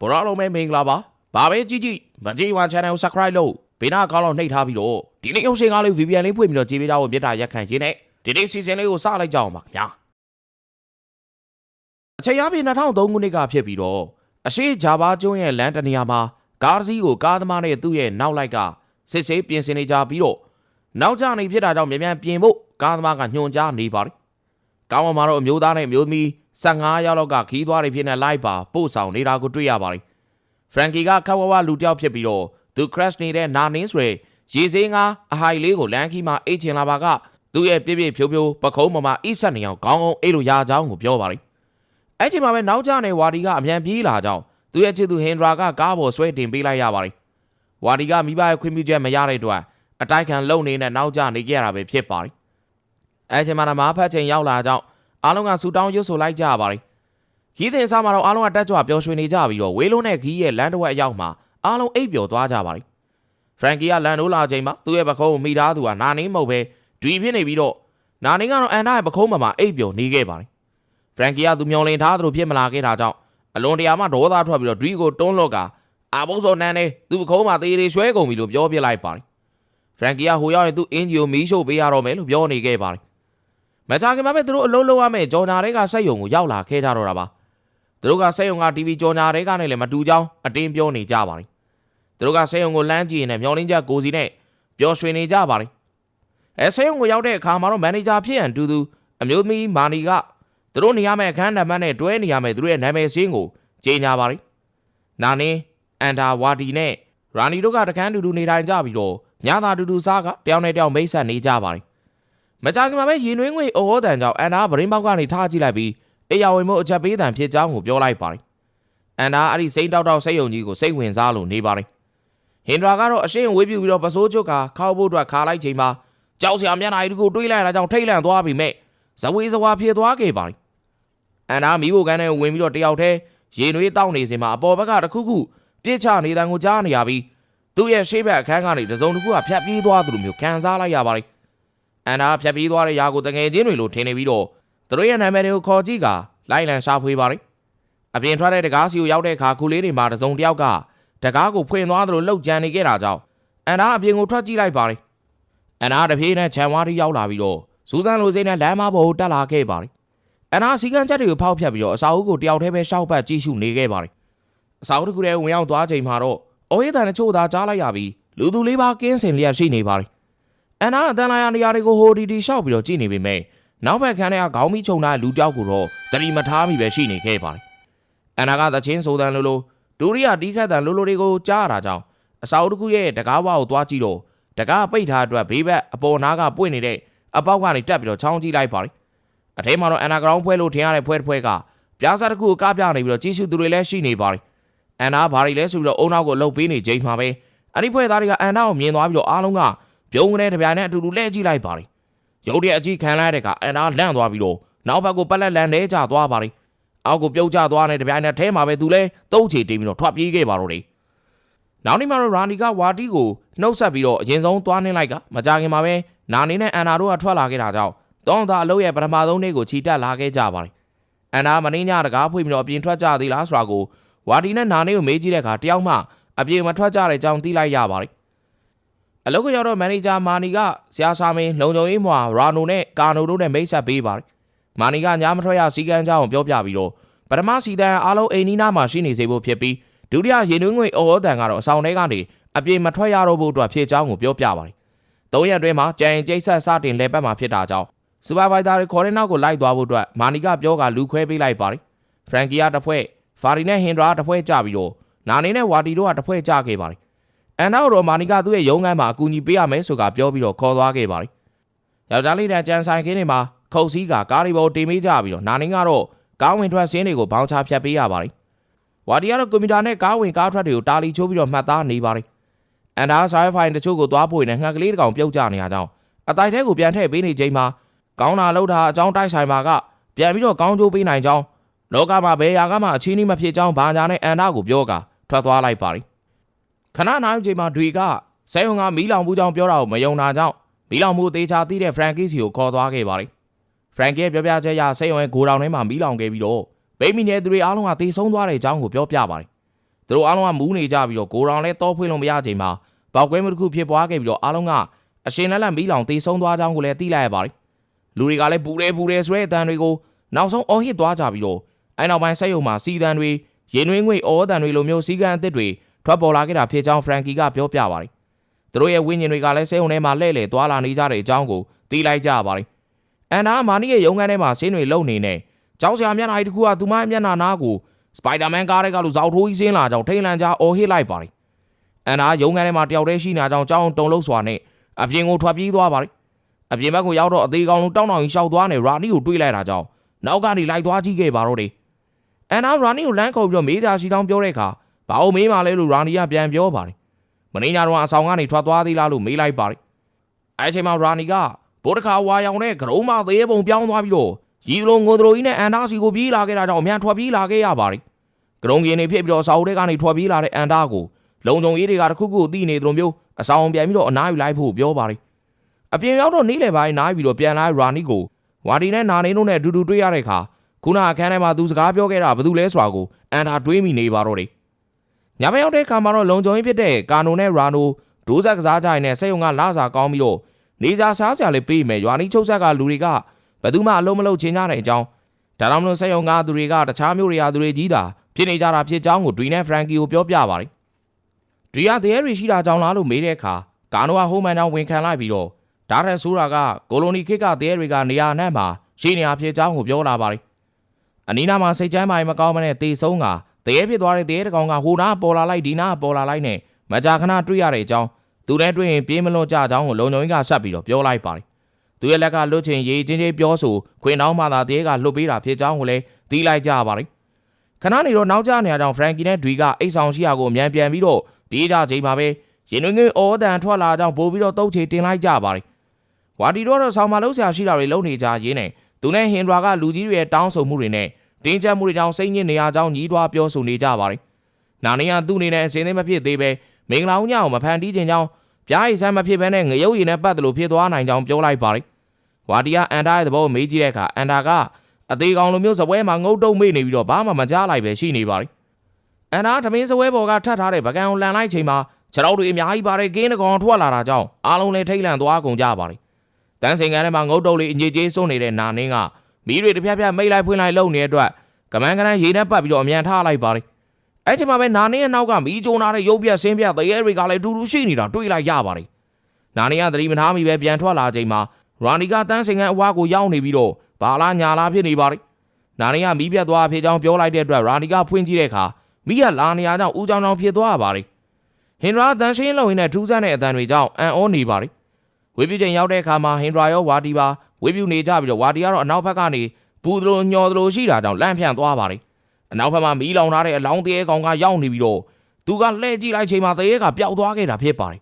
ဘောရလုံးမဲမင်္ဂလာပါဘာပဲကြည့်ကြည့်မကြည့်ဝါ channel ကို subscribe လုပ်ဘေးနားအကောင့်လောက်နှိပ်ထားပြီးတော့ဒီနေ့ရုပ်ရှင်ကားလေး VPN လေးဖွင့်ပြီးတော့ကြည့်ပေးကြဖို့မြတ်တာရက်ခံခြင်းနဲ့ဒီနေ့ season လေးကိုစလိုက်ကြအောင်ပါခင်ဗျာအချိန်အပြည့်2003ခုနှစ်ကဖြစ်ပြီးတော့အရှိဂျာဘာကျွန်းရဲ့လမ်းတစ်နေရာမှာကားတစ်စီးကိုကားသမားနဲ့သူ့ရဲ့နောက်လိုက်ကစစ်ဆေးပြင်ဆင်နေကြပြီးတော့နောက်ကျနေဖြစ်တာကြောင့်မြန်မြန်ပြင်ဖို့ကားသမားကညွှန်ကြားနေပါတယ်ကောင်းပေါ်မှာတော့အမျိုးသားနဲ့အမျိုးသမီး 15ယောက်လောက်ကခီးသွားတွေဖြစ်နေလိုက်ပါပို့ဆောင်နေတာကိုတွေ့ရပါတယ်ဖရန်ကီကခက်ဝဝလူတစ်ယောက်ဖြစ်ပြီးတော့သူ crash နေတဲ့နာနင်းဆိုရယ်ရေစင်းကအဟိုင်လေးကိုလမ်းခီးမှာအိတ်ချင်လာပါကသူ့ရဲ့ပြည့်ပြည့်ဖြိုးဖြိုးပခုံးပေါ်မှာအိတ်ဆက်နေအောင်ခေါင်းအောင်အိတ်လို့ရချောင်းကိုပြောပါတယ်။အဲ့ချိန်မှာပဲနောက်ကျနေဝါဒီကအမြန်ပြေးလာကြောင်းသူ့ရဲ့ချစ်သူဟင်ဒရာကကားပေါ်ဆွဲတင်ပေးလိုက်ရပါတယ်။ဝါဒီကမိဘရဲ့ခွင့်ပြုချက်မရတဲ့အတွက်အတိုက်ခံလုံနေတဲ့နောက်ကျနေကြရတာပဲဖြစ်ပါတယ်။အဲ့ချိန်မှာမားဖတ်ချိန်ရောက်လာကြောင်း အားလုံးကဆူတောင်းရွတ်ဆိုလိုက်ကြပါတယ်။ခီးတင်စားမှာတော့အားလုံးကတက်ကြွပျော်ရွှင်နေကြပြီးတော့ဝေးလုံးနဲ့ခီးရဲ့လမ်းတစ်ဝက်အရောက်မှာအားလုံးအိပ်ပျော်သွားကြပါလိမ့်ဖရန်ကီကလန်နိုးလာချိန်မှာသူ့ရဲ့ပခုံးကိုမိသားသူကနာနင်းမဟုတ်ပဲဒွီဖြစ်နေပြီးတော့နာနင်းကတော့အန်နာရဲ့ပခုံးပေါ်မှာအိပ်ပျော်နေခဲ့ပါလိမ့်ဖရန်ကီကသူမျောလင်ထားသလိုဖြစ်မလာခဲ့တာကြောင့်အလွန်တရာမှဒေါသထွက်ပြီးတော့ဒွီကိုတွန်းလော့ကအာဘုံစောနန်းနေသူ့ပခုံးမှာသေးသေးရွှဲကုန်ပြီလို့ပြောပြလိုက်ပါလိမ့်ဖရန်ကီကဟိုရောက်ရင်သူ့အင်ဂျီကိုမီးရှို့ပေးရတော့မယ်လို့ပြောနေခဲ့ပါလိမ့် မကြခင်မှာပဲသူတို့အလုံးလုံးရမယ်ဂျော်နာတွေကစက်ယုံကိုရောက်လာခဲ့ကြတော့တာပါသူတို့ကစက်ယုံက TV ကြော်ညာတွေကနဲ့လည်းမတူကြောင်းအတင်းပြောနေကြပါလိမ့်သူတို့ကစက်ယုံကိုလမ်းကြည့်ရင်လည်းမျောလင်းချက်ကိုစီနဲ့ပျော်ရွှင်နေကြပါလိမ့်အဲစက်ယုံကိုရောက်တဲ့အခါမှာတော့မန်နေဂျာဖြစ်ရန်တူသူအမျိုးသမီးမာနီကသူတို့နေရမယ့်အခန်းနံပါတ်နဲ့တွဲနေရမယ့်သူတို့ရဲ့နာမည်စင်းကိုကြေညာပါလိမ့်နာနင်းအန်တာဝါဒီနဲ့ရာနီတို့ကတကန်းတူတူနေထိုင်ကြပြီးတော့ညသာတူတူစားကတယောက်နဲ့တယောက်မိတ်ဆက်နေကြပါလိမ့် မကြခင်မှာပဲရင်နှွေးငွေအော်ဟောတန်ကြောင့်အန်တာဗရင်ပေါက်ကနေထားကြည့်လိုက်ပြီးအေးရဝင်မို့အချက်ပေးတံဖြစ်ကြောင်းကိုပြောလိုက်ပါတယ်။အန်ဒါအဲ့ဒီစိမ့်တောက်တောက်စိတ်ယုံကြီးကိုစိတ်ဝင်စားလို့နေပါတယ်။ဟင်ဒရာကတော့အရှင်းဝေးပြူပြီးတော့ပစိုးချွတ်ကခောက်ဖို့အတွက်ခါလိုက်ချိန်မှာကြောက်စရာမျက်နှာကြီးကိုတွေးလိုက်တာကြောင့်ထိတ်လန့်သွားပြီမဲ့ဇဝေးဇဝါဖြစ်သွားခဲ့ပါတယ်။အန်ဒါမီးဖို့ကန်းနဲ့ဝင်ပြီးတော့တယောက်တည်းရေနွေးတောက်နေစင်မှာအပေါ်ဘက်ကတစ်ခုခုပြစ်ချနေတဲ့ကိုကြားနေရပြီးသူ့ရဲ့ရှေ့ဘက်အခန်းကနေတစုံတစ်ခုကဖြတ်ပြေးသွားသလိုမျိုးခံစားလိုက်ရပါတယ်။ အန်ဒါဖြတ်ပြေးသွားတဲ့ຢာကိုတငယ်ချင်းတွေလိုထင်နေပြီးတော့သူတို့ရဲ့နာမည်တွေကိုခေါ်ကြည့်ကလိုက်လံရှာဖွေပါလိမ့်အပြင်ထွက်တဲ့တကားစီကိုရောက်တဲ့အခါခုလေးတွေမှာတစုံတစ်ယောက်ကတကားကိုဖွင့်သွားသလိုလှုပ်ကြံနေခဲ့တာကြောင့်အန်နာအပြင်ကိုထွက်ကြည့်လိုက်ပါလိမ့်အန်နာတပြေးနဲ့ခြံဝါးတီရောက်လာပြီးတော့စူးစမ်းလိုစိနဲ့လမ်းမပေါ်ကိုတက်လာခဲ့ပါလိမ့်အန်နာစီကံချက်တွေကိုဖောက်ဖျက်ပြီးတော့အစာအုပ်ကိုတယောက်တည်းပဲရှောက်ပတ်ကြည့်ရှုနေခဲ့ပါလိမ့်အစာအုပ်တစ်ခုတည်းဝင်ရောက်သွားချိန်မှာတော့အော်ရတန်တချို့သာကြားလိုက်ရပြီးလူသူလေးပါကင်းစင်လျက်ရှိနေပါလိမ့် အန်နာအတန်လာရနေရာတွေကိုဟိုဒီဒီရှောက်ပြီးတော့ကြည့်နေပေမဲ့နောက်ဘက်ခန်းထဲကခေါင်းမီးချုံထားတဲ့လူတယောက်ကိုတော့တတိမထားမိပဲရှိနေခဲ့ပါတယ်။အန်နာကသချင်းဆိုတန်လိုလိုဒူရီယာတီးခတ်တန်လိုလိုတွေကိုကြားရတာကြောင့်အစာအုပ်တစ်ခုရဲ့တကားဝါကိုသွားကြည့်တော့တကားပိတ်ထားအတွက်ဘေးဘက်အပေါ်နားကပွင့်နေတဲ့အပေါက်ကနေတက်ပြီးတော့ချောင်းကြည့်လိုက်ပါတယ်။အထဲမှာတော့အန်နာဂရောင်းဖွဲလို့ထင်ရတဲ့ဖွဲတစ်ဖွဲကပြားစားတစ်ခုကိုကားပြနေပြီးတော့ကြီးစုသူတွေလည်းရှိနေပါတယ်။အန်နာဘာတွေလဲဆိုပြီးတော့အုံနောက်ကိုလှုပ်ပေးနေချိန်မှာပဲအဲ့ဒီဖွဲသားတွေကအန်နာကိုမြင်သွားပြီးတော့အားလုံးက ပြုံးကနေတပြိုင်နဲ့အတူတူလှည့်ကြည့်လိုက်ပါတယ်။ရုတ်တရက်အကြီးခံလိုက်တဲ့ကအန်နာလန့်သွားပြီးတော့နောက်ဘက်ကိုပက်လက်လန်လဲကျသွားပါလိမ့်အောက်ကိုပြုတ်ကျသွားတဲ့တပြိုင်နက်ထဲမှာပဲသူလဲတုံးချေတင်ပြီးတော့ထွက်ပြေးခဲ့ပါတော့တယ်နောက်နေ့မှာတော့ရာနီကဝါတီကိုနှုတ်ဆက်ပြီးတော့အရင်ဆုံးသွားနှင်းလိုက်ကမကြခင်မှာပဲနာနေနဲ့အန်နာတို့ကထွက်လာခဲ့တာကြောင့်တောင်းသားအလုပ်ရဲ့ပထမဆုံးနေ့ကိုခြိတက်လာခဲ့ကြပါလိမ့်အန်နာမင်းညတကားဖွင့်ပြီးတော့အပြင်ထွက်ကြသေးလားဆိုတာကိုဝါတီနဲ့နာနေကိုမေးကြည့်တဲ့အခါတယောက်မှအပြင်မထွက်ကြတဲ့အကြောင်းသိလိုက်ရပါလိမ့် အလုပ်ကရောက်တော့မန်နေဂျာမာနီကဆရာစာမင်းလုံခြုံရေးမှရာနိုနဲ့ကာနိုတို့နဲ့မိတ်ဆက်ပေးပါတယ်။မာနီကညာမထွက်ရစီကန်းကြောင်းကိုပြောပြပြီးတော့ပထမစီတန်အားလုံးအိမ်နီးနားမှာရှိနေစေဖို့ဖြစ်ပြီးဒုတိယရေနွေးငွေအော်ဟောတန်ကတော့အဆောင်ထဲကနေအပြေမထွက်ရတော့ဖို့အတွက်ဖြစ်ကြောင်းကိုပြောပြပါတယ်။သုံးရက်အတွင်းမှာကြံရင်ကျိတ်ဆက်စတင်လဲပတ်မှာဖြစ်တာကြောင့်စူပါဗိုင်ဇာတွေခေါ်တဲ့နောက်ကိုလိုက်သွားဖို့အတွက်မာနီကပြောကလူခွဲပေးလိုက်ပါတယ်။ဖရန်ကီယာတစ်ဖွဲ့ဖာရီနဲ့ဟင်ဒရာတစ်ဖွဲ့ကြပြီးတော့နာနေနဲ့ဝါတီတို့ကတစ်ဖွဲ့ကြခဲ့ပါတယ် အန်နာရိုမာနီကသူ့ရဲ့ရုံးခန်းမှာအကူအညီပေးရမယ်ဆိုတာပြောပြီးတော့ခေါ်သွားခဲ့ပါတယ်။ယောက်ျားလေးတန်းကြမ်းဆိုင်ခင်းတွေမှာခုတ်စည်းကကားရီပေါ်တင်ပေးကြပြီးတော့နာနင်းကတော့ကားဝင်ထွက်စင်းတွေကိုဘောင်းချဖြတ်ပေးရပါတယ်။ဝါဒီကတော့ကွန်ပျူတာနဲ့ကားဝင်ကားထွက်တွေကိုတာလီချိုးပြီးတော့မှတ်သားနေပါတယ်။အန်ဒါဆိုင်းဖိုင်တချို့ကိုသွားပွေနဲ့ငှက်ကလေးတစ်ကောင်ပြုတ်ကျနေရကြောင်းအတိုက်ထဲကိုပြန်ထည့်ပေးနေချိန်မှာကောင်းတာလှုပ်တာအကြောင်းတိုက်ဆိုင်မှာကပြန်ပြီးတော့ကောင်းကျိုးပေးနိုင်ကြောင်းလောကမှာဘယ်ရာကမှအချင်းကြီးမဖြစ်ကြောင်းဘာညာနဲ့အန်ဒါကိုပြောကထွက်သွားလိုက်ပါတယ် ခဏနားယူချိန်မှာတွေကဆဲုံကမီးလောင်မှုကြောင့်ပြောတာကိုမယုံတာကြောင့်မီးလောင်မှုသေချာသိတဲ့ဖရန်ကီစီကိုခေါ်သွားခဲ့ပါတယ်။ဖရန်ကီရဲ့ပြောပြချက်အရဆဲုံရဲ့ဂိုဒေါင်ထဲမှာမီးလောင်ခဲ့ပြီးတော့ဗိမီနဲ့သူတွေအားလုံးကတေဆုံးသွားတဲ့အကြောင်းကိုပြောပြပါတယ်။သူတို့အားလုံးကမူးနေကြပြီးတော့ကိုရောင်လဲတောဖွေးလို့မရချိန်မှာပောက်ကွဲမှုတစ်ခုဖြစ်ပွားခဲ့ပြီးတော့အားလုံးကအရှင်လက်လက်မီးလောင်တေဆုံးသွားကြောင်းကိုလည်းသိလိုက်ရပါတယ်လူတွေကလည်းပူတယ်ပူတယ်ဆိုတဲ့အတန်တွေကိုနောက်ဆုံးအော်ဟစ်သွားကြပြီးတော့အဲနောက်ပိုင်းဆက်ယုံမှာစီတန်တွေရင်နှွေးငွေအော်တန်တွေလိုမျိုးစီကံအသစ်တွေ ထွက်ပေါ်လာခဲ့တာဖြစ်ကြောင်းဖရန်ကီကပြောပြပါတယ်သူတို့ရဲ့ဝိညာဉ်တွေကလည်းဆက်ယုံထဲမှာလှည့်လည်သွားလာနေကြတဲ့အကြောင်းကိုသိလိုက်ကြပါတယ်အန်နာမာနီရဲ့ရုံးခန်းထဲမှာဆင်းတွေလုံနေနေကြောက်စရာမျက်နှာကြီးတစ်ခုကသူမရဲ့မျက်နှာနားကိုစပိုင်ဒါမန်ကားတွေကလူဇောက်ထိုးကြီးဆင်းလာကြောင်းထိန်လန့်ကြားအော်ဟစ်လိုက်ပါတယ်အန်နာရုံးခန်းထဲမှာတယောက်တည်းရှိနေကြောင်းကြောင်းတုံလို့စွာနဲ့အပြင်ကိုထွက်ပြေးသွားပါတယ်အပြင်ဘက်ကိုရောက်တော့အသေးကောင်လုံးတောင်းတောင်းကြီးရှောက်သွားနေရာနီကိုတွေးလိုက်တာကြောင့်နောက်ကနေလိုက်သွားကြည့်ခဲ့ပါတော့တယ်အန်နာရာနီကိုလမ်းခေါ်ပြီးတော့မေးသာရှိတောင်းပြောတဲ့အခါ ဘာလို့မေးမှလဲလို့ရာနီကပြန်ပြောပါတယ်မင်းညာတော့အဆောင်ကနေထွက်သွားသေးလားလို့မေးလိုက်ပါတယ်အဲချိန်မှာရာနီကဗိုးတခါဝါရောင်နဲ့ကရုံးမသေးပုံပြောင်းသွားပြီးတော့ရီလိုငိုဒရိုကြီးနဲ့အန်ဒါစီကိုပြေးလာခဲ့တာကြောင့်အမြန်ထွက်ပြေးလာခဲ့ရပါတယ်ကရုံးကင်းနေဖြစ်ပြီးတော့စာအုပ်ထဲကနေထွက်ပြေးလာတဲ့အန်ဒါကိုလုံုံရေးတွေကတခုခုသိနေသလိုမျိုးအဆောင်ပြန်ပြီးတော့အနားယူလိုက်ဖို့ပြောပါတယ်အပြင်ရောက်တော့နေ့လယ်ပိုင်းနားပြီးတော့ပြန်လာရာနီကိုဝါဒီနဲ့နာနေတို့နဲ့အတူတူတွေ့ရတဲ့အခါခုနအခန်းထဲမှာသူစကားပြောခဲ့တာဘာလို့လဲဆိုတာကိုအန်ဒါတွေးမိနေပါတော့တယ် ညဘက်ရောက်တဲ့အခါမှာတော့လုံခြုံရေးဖြစ်တဲ့ကာနိုနဲ့ရာနိုဒိုးဆက်ကစားကြရင်နဲ့စက်ယုံကလာစာကောင်းပြီးတော့နေစာစားစရာလေးပေးမယ်ရွာနီးချုပ်ဆက်ကလူတွေကဘယ်သူမှအလုံးမလုံးချင်းကြတဲ့အကြောင်းဒါတော့မလို့စက်ယုံကသူတွေကတခြားမျိုးတွေဟာသူတွေကြီးတာဖြစ်နေကြတာဖြစ်ကြောင်းကိုဒွီနဲ့ဖရန်ကီကိုပြောပြပါတယ်ဒွီကတရေရီရှိတာကြောင့်လားလို့မေးတဲ့အခါကာနိုကဟိုးမန်ကြောင့်ဝန်ခံလိုက်ပြီးတော့ဒါရက်ဆိုးတာကကိုလိုနီခေတ်ကတရေရီကနေရာအနှံ့မှာရှိနေရဖြစ်ကြောင်းကိုပြောလာပါတယ်အနီးနားမှာစိတ်ချမ်းမိုင်မကောင်းမနဲ့တေဆုံးက တရေဖြစ်သွားတဲ့တရေတကောင်ကဟိုနာပေါ်လာလိုက်ဒီနာပေါ်လာလိုက်နဲ့မကြာခဏတွေ့ရတဲ့အကြောင်းသူနဲ့တွေ့ရင်ပြေးမလွတ်ကြကြောင်းကိုလုံုံကြီးကဆက်ပြီးတော့ပြောလိုက်ပါတယ်သူရဲ့လက်ကလွတ်ချင်ရေးချင်းချင်းပြောဆိုခွင်နှောင်းမှသာတရေကလွတ်ပေးတာဖြစ်ကြောင်းကိုလည်းသိလိုက်ကြပါတယ်ခဏနေတော့နောက်ကျနေရကြောင်းဖရန်ကီနဲ့ဒွီကအိတ်ဆောင်ရှိရာကိုအမြန်ပြန်ပြီးတော့ပြေးကြချိန်မှာပဲရင်တွင်ငယ်အော်တန်ထွက်လာကြောင်းပို့ပြီးတော့တုတ်ချေတင်လိုက်ကြပါတယ်ဝါတီတော့ဆောင်းမလုံးဆရာရှိတာတွေလုံနေကြရင်းနဲ့သူနဲ့ဟင်ဒရာကလူကြီးတွေရဲ့တောင်းဆိုမှုတွေနဲ့ တင်းကျပ်မှုတွေကြောင့်စိတ်ညစ်နေရကြောင်းညီးတွားပြောဆိုနေကြပါတယ်နာနေကသူ့အနေနဲ့အစင်းသိမဖြစ်သေးပဲမင်္ဂလာဦးညအောင်မဖန်တီးခြင်းကြောင့်ပြားရည်ဆန်းမဖြစ်ဘဲနဲ့ငရုတ်ရည်နဲ့ပတ်တယ်လို့ဖြစ်သွားနိုင်ကြောင်းပြောလိုက်ပါတယ်ဝါတီကအန်တာရဲ့သဘောကိုမေးကြည့်တဲ့အခါအန်တာကအသေးကောင်လိုမျိုးစပွဲမှာငုတ်တုံမေ့နေပြီးတော့ဘာမှမကြားလိုက်ပဲရှိနေပါတယ်အန်တာသမင်းစပွဲပေါ်ကထပ်ထားတဲ့ပကံကိုလန်လိုက်ချိန်မှာခြေထောက်တွေအများကြီးပါတယ်ကင်းတကောင်ထွက်လာတာကြောင့်အားလုံးလည်းထိတ်လန့်သွားကုန်ကြပါတယ်တန်းစင်ကန်ထဲမှာငုတ်တုံလေးအငြိကြီးစွန့်နေတဲ့နာနင်းက မီးတွေတစ်ပြက်ပြက်မိတ်လိုက်ဖွင့်လိုက်လုံနေတဲ့အတွက်ကမန်းကနန်းရေနဲ့ပတ်ပြီးတော့အမြန်ထားလိုက်ပါတယ်အဲ့ချိန်မှာပဲနာနေရဲ့နောက်ကမီးကြုံလာတဲ့ရုပ်ပြက်ဆင်းပြက်တရေတွေကလည်းအတူတူရှိနေတာတွေ့လိုက်ရပါတယ်နာနေကသတိမထားမိပဲပြန်ထွက်လာချိန်မှာရာနီကတန်းစင်ကန်အဝါကိုရောက်နေပြီးတော့ဘာလားညာလားဖြစ်နေပါတယ်နာနေကမီးပြတ်သွားဖြစ်ကြောင်းပြောလိုက်တဲ့အတွက်ရာနီကဖွင့်ကြည့်တဲ့အခါမီးကလာနေရကြောင်းဦးချောင်းချောင်းဖြစ်သွားပါတယ်ဟင်ဒရာတန်ရှင်းလုံရင်းနဲ့ထူးဆန်းတဲ့အတန်တွေကြောင့်အန်အောနေပါတယ်ဝေပြချိန်ရောက်တဲ့အခါမှာဟင်ဒရာရောဝါတီပါ ဝေပြူနေကြပြီးတော့ဝါတီကတော့အနောက်ဘက်ကနေပူသလိုညော်သလိုရှိတာကြောင့်လန့်ဖြန့်သွားပါတယ်အနောက်ဘက်မှာမီးလောင်ထားတဲ့အလောင်းတရေကောင်ကရောက်နေပြီးတော့သူကလှဲ့ကြည့်လိုက်ချိန်မှာတရေကပျောက်သွားခဲ့တာဖြစ်ပါတယ်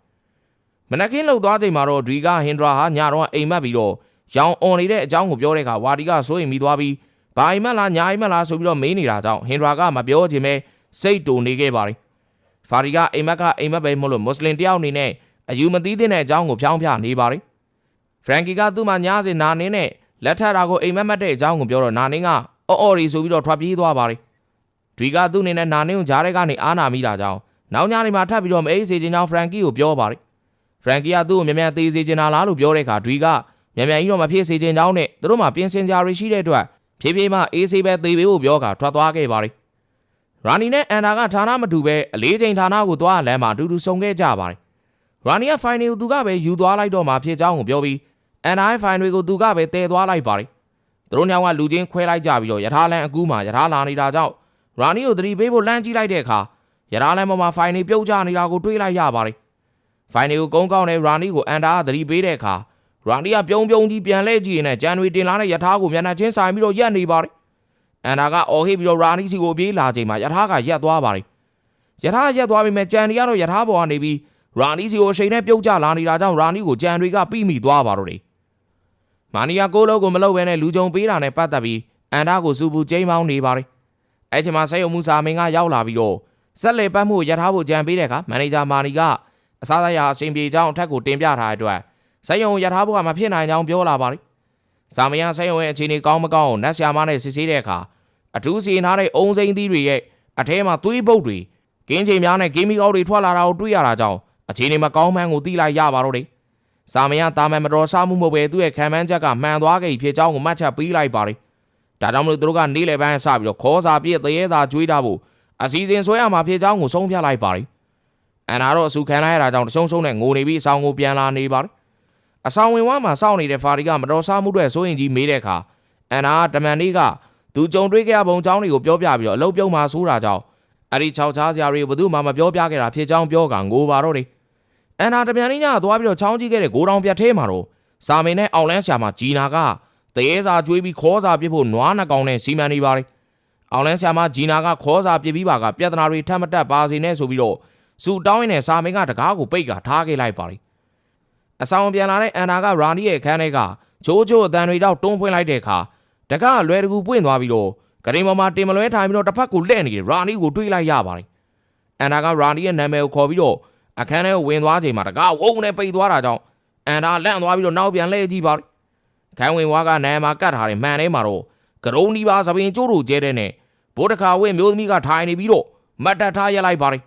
မနက်ခင်းလှုပ်သွားချိန်မှာတော့ဒွီကဟင်ဒရာဟာညတော့အိမ်မက်ပြီးတော့ရောင်អွန်နေတဲ့အကြောင်းကိုပြောတဲ့အခါဝါတီကစိုးရိမ်ပြီးသွားပြီးဘာအိမ်မက်လားညာအိမ်မက်လားဆိုပြီးတော့မေးနေတာကြောင့်ဟင်ဒရာကမပြောချင်ပဲစိတ်တူနေခဲ့ပါတယ်ဖာရီကအိမ်မက်ကအိမ်မက်ပဲမလို့မွတ်စလင်တယောက်အနေနဲ့အယူမသိတဲ့အကြောင်းကိုဖြောင်းပြနေပါတယ် ဖရန်ကီကသူ့မှာညားစင်နာနင်းနဲ့လက်ထပ်တာကိုအိမ်မက်မက်တဲ့အကြောင်းကိုပြောတော့နာနင်းကအော်အော်ရီဆိုပြီးတော့ထွက်ပြေးသွားပါတယ်ဒွီကသူ့အနေနဲ့နာနင်းကိုဂျားတဲ့ကနေအားနာမိတာကြောင့်နောက်ညနေမှာထပ်ပြီးတော့မအေးစေချင်ကြောင်းဖရန်ကီကိုပြောပါတယ်ဖရန်ကီကသူ့ကိုမြန်မြန်သေးစေချင်တာလားလို့ပြောတဲ့အခါဒွီကမြန်မြန်ကြီးတော့မဖြစ်စေချင်ကြောင်းနဲ့သူတို့မှပြင်ဆင်ကြရရှိတဲ့အတွက်ဖြည်းဖြည်းမှအေးစေးပဲသေပေးဖို့ပြောကထွက်သွားခဲ့ပါတယ်ရာနီနဲ့အန်ဒါကဌာနမတူပဲအလေးချိန်ဌာနကိုသွားလမ်းမှာအတူတူဆုံခဲ့ကြပါတယ်ရာနီကဖိုင်တွေကိုသူကပဲယူသွားလိုက်တော့မှဖြစ်ကြောင်းကိုပြောပြီး အန်ဒါရဲ့ဖိုင်တွေကိုသူကပဲတည်သွားလိုက်ပါတယ်သူတို့ညောင်ကလူချင်းခွဲလိုက်ကြပြီးတော့ယထာလန်အကူးမှာယထာလာနေတာကြောင့်ရာနီကိုသတိပေးဖို့လှမ်းကြည့်လိုက်တဲ့အခါယထာလန်ပေါ်မှာဖိုင်တွေပြုတ်ကျနေတာကိုတွေ့လိုက်ရပါတယ်ဖိုင်တွေကိုကုန်းကောင်းတဲ့ရာနီကိုအန်ဒါကသတိပေးတဲ့အခါရာနီကပြုံးပြုံးကြီးပြန်လဲကြည့်ရင်ဂျန်နဝီတင်လာတဲ့ယထာကိုမျက်နှာချင်းဆိုင်ပြီးတော့ရက်နေပါတယ်အန်ဒါကအော်ဟစ်ပြီးတော့ရာနီစီကိုပြေးလာချိန်မှာယထာကရက်သွားပါတယ်ယထာရက်သွားပြီမဲ့ဂျန်ဒီကတော့ယထာပေါ်ကနေပြီးရာနီစီကိုအချိန်နဲ့ပြုတ်ကျလာနေတာကြောင့်ရာနီကိုဂျန်တွေကပြီးမိသွားပါတော့တယ် မာနီယာကိုလုံးကိုမလုပ်ဘဲနဲ့လူကြုံပေးတာနဲ့ပတ်သက်ပြီးအန်ဒါကိုစူပူကျိမ်းမောင်းနေပါတယ်အဲ့ချိန်မှာဆက်ယုံမှုစာမင်းကရောက်လာပြီးတော့ဆက်လက်ပတ်မှုရထားဖို့ကြံပေးတဲ့အခါမန်နေဂျာမာနီကအစားအစာအချိန်ပြေကြောင်းအထက်ကိုတင်ပြထားတဲ့အတွက်ဆက်ယုံရထားဖို့ကမဖြစ်နိုင်ကြောင်းပြောလာပါတယ်စာမင်းကဆက်ယုံရဲ့အခြေအနေကောင်းမကောင်းနတ်ဆရာမနဲ့စစ်ဆေးတဲ့အခါအထူးစီရင်ထားတဲ့အုံစိမ့်သီးတွေရဲ့အထဲမှာသွေးပုတ်တွေကင်းချိန်များနဲ့ကင်းမီကောက်တွေထွက်လာတာကိုတွေ့ရတာကြောင့်အခြေအနေမကောင်းမှန်းကိုသိလိုက်ရပါတော့တယ်။ စာမန်ကတာမန်မတော်စားမှုမဟုတ်ပဲသူ့ရဲ့ခံမှန်းချက်ကမှန်သွားခဲ့ပြီဖြစ်ကြောင်းကိုမှတ်ချက်ပေးလိုက်ပါတယ်။ဒါကြောင့်မလို့သူတို့ကနေလေပန်းစပြီးတော့ခေါ်စာပြည့်တရေသာကျွေးတာဖို့အစီအစဉ်ဆွဲရမှာဖြစ်ကြောင်းကိုဆုံးဖြတ်လိုက်ပါတယ်။အန်နာတော့အဆူခံလိုက်ရတာကြောင့်တရှုံရှုံနဲ့ငိုနေပြီးအဆောင်ကိုပြန်လာနေပါတယ်။အဆောင်ဝင်ဝမ်းမှာစောင့်နေတဲ့ဖာရီကမတော်စားမှုတွေစိုးရင်ကြီးမေးတဲ့အခါအန်နာကတမန်လေးကသူကြုံတွေ့ခဲ့ရပုံကြောင်းတွေကိုပြောပြပြီးတော့အလုပ်ပြုံးမှာဆိုးတာကြောင့်အဲ့ဒီခြောက်ချားစရာတွေကိုဘယ်သူမှမပြောပြခဲ့တာဖြစ်ကြောင်းပြောကငိုပါတော့တယ် အန်နာတပြန်လေးညကသွားပြီးတော့ချောင်းကြည့်ခဲ့တဲ့ဂိုးတောင်ပြတ်သေးမှာတော့စာမင်းနဲ့အောင်လန်းဆရာမဂျီနာကတရေစာကျွေးပြီးခေါ်စာပြစ်ဖို့နွားနှကောင်နဲ့စီမံနေပါတယ်အောင်လန်းဆရာမဂျီနာကခေါ်စာပြစ်ပြီးပါကပြဿနာတွေထပ်မတက်ပါစေနဲ့ဆိုပြီးတော့စူတောင်းရင်းနဲ့စာမင်းကတကားကိုပိတ်ကထားခဲ့လိုက်ပါတယ်အဆောင်ပြန်လာတဲ့အန်နာကရာနီရဲ့အခန်းထဲကချိုးချိုးအတန်တွေတော့တွန်းဖွင့်လိုက်တဲ့အခါတကားလွယ်တကူပွင့်သွားပြီးတော့ဂရင်ပေါ်မှာတင်မလွဲထိုင်ပြီးတော့တစ်ဖက်ကိုလှည့်နေတဲ့ရာနီကိုတွေးလိုက်ရပါတယ်အန်နာကရာနီရဲ့နာမည်ကိုခေါ်ပြီးတော့ အခန်းထဲကိုဝင်သွားချိန်မှာတကားဝုန်းနဲ့ပိတ်သွားတာကြောင့်အန်နာလန့်သွားပြီးတော့နောက်ပြန်လှည့်ကြည့်ပါတယ်ခန်းဝင်ဝါကနာမကတ်ထားတဲ့မှန်ထဲမှာတော့ကရုံးဒီပါသပင်ကျိုးတို့ကျဲတဲ့နဲ့ဘိုးတခါဝင်းမျိုးသမီးကထိုင်နေပြီးတော့မတ်တက်ထားရက်လိုက်ပါတယ်